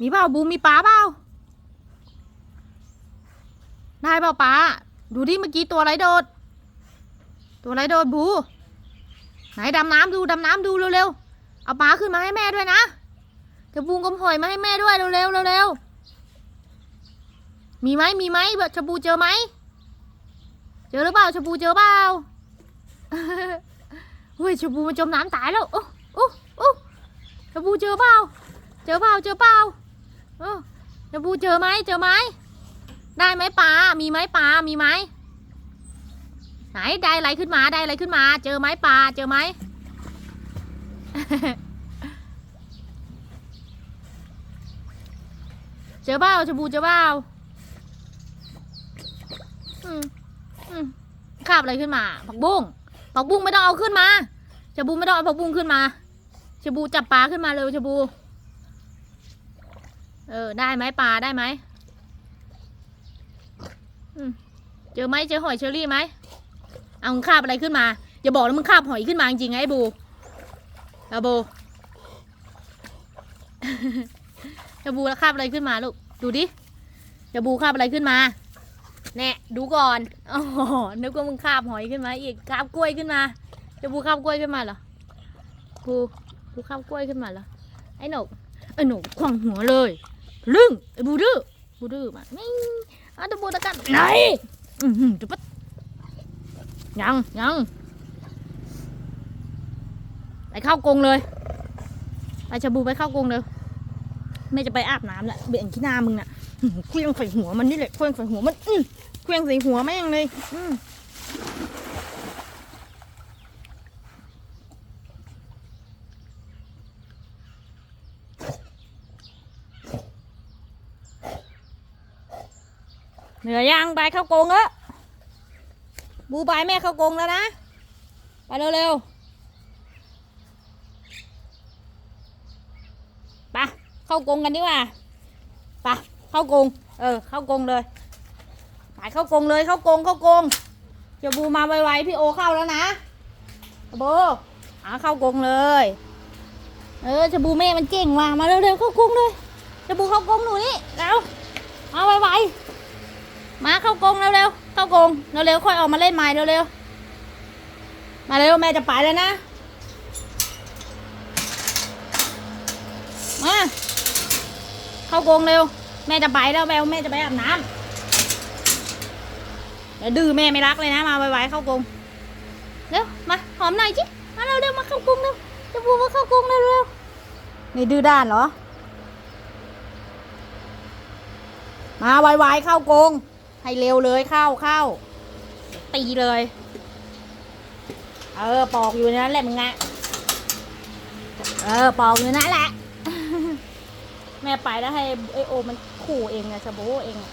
มีเปล่าบูมมีปลาเปล่าได้เปล่าปลาดูดิเมื่อกี้ตัวอะไรโดด ตัวอะไรโดดบู ไหนดำน้ำดูดำน้ำดูเร็วๆ เอาปลาขึ้นมาให้แม่ด้วยนะกระบูงกำหอยมาให้แม่ด้วยเร็วๆเร็วๆมีไหมมีไหมชบูเจอไหมเจอหรือเปล่าชบูเจอเปล่าเฮ้ยชบูมันจมน้ำตายแล้วโอ้โอ้โอ้ชบูเจอเปล่าเจอเปล่าเจอเปล่า เออชะบูเจอไหมเจอไหมได้ไหมปลา มีไหมปลา มีไหมไหนได้อะไรขึ้นมาได้อะไรขึ้นมา เจอไหมปลาเจอไหมเจอเปล่าชะบูเจอเปล่าอืมอืมคาบอะไรขึ้นมา ผักบุ้งผักบุ้งไม่ต้องเอาขึ้นมาชะบูไม่ต้องเอาผักบุ้งขึ้นมาชะบูจับปลาขึ้นมาเร็วชะบู เออ ได้ไหมปลาได้ไหมเจอไหมเจอหอยเชอรี่ไหมเอามึงคาบอะไรขึ้นมา อย่าบอกนะมึงคาบหอยขึ้นมาจริงไงไอ้บูเอาบูจะบูแล้วคาบอะไรขึ้นมาลูก ดูดิจะบูคาบอะไรขึ้นมา แน่ดูก่อนอ๋อนึกว่ามึงคาบหอยขึ้นมา อีกคาบกล้วยขึ้นมาจะบูคาบกล้วยขึ้นมาเหรอบูบูคาบกล้วยขึ้นมาเหรอไอ้หนกไอ้หนกขวางหัวเลย ลึงไอ้บูดื้อบูดื้อมาไม่อาตะบูตะกันไหนอือหือจะปัดยังยังไปเข้ากรงเลยไปชะบูไปเข้ากรงเลยแม่จะไปอาบน้ำแหละเบี่ยงขี้หน้ามึงน่ะเคลื่องใส่หัวมันนี่แหละเคลื่องใส่หัวมันอือเคลื่องใส่หัวแม่งเลยอื เหนื่อยยังไปเข้ากงแล้วบูไปแม่เข้ากงแล้วนะ ไปเร็วๆไปเข้ากงกันดีกว่าไปเข้ากง เออ เข้ากงเลยไปเข้ากงเลยเข้ากงเข้ากงเดี๋ยวบูมาไวๆพี่โอเข้าแล้วนะโบอาเข้ากงเลย เออจะบูแม่มันเก่งว่ะมาเร็วๆเข้ากงเลยจะบูเข้ากงหนูนี่แล้วมาไวๆ มาเข้ากรงเร็วๆเข้ากรงเร็วๆค่อยออกมาเล่นใหม่เร็วๆมาเร็วแม่จะไปแล้วนะมาเข้ากรงเร็ว แม่จะไปแล้วแมวแม่จะไปอาบน้ำเดี๋ยวดื้อแม่ไม่รักเลยนะ มาไวๆเข้ากรงเร็วมาหอมหน่อยจิมาเร็วเร็วมาเข้ากรงเร็วจะบูมาเข้ากรงเร็วเร็วนี่ดื้อด้านเหรอ มาไวๆเข้ากรง ให้เร็วเลยเข้าเข้า ตีเลย เออ ปอกอยู่นั้นแหละมึงอะเออ ปอกอยู่นั่นแหละ แม่ไปแล้วให้ไอโอมันขู่เองอะชะโบเองอะ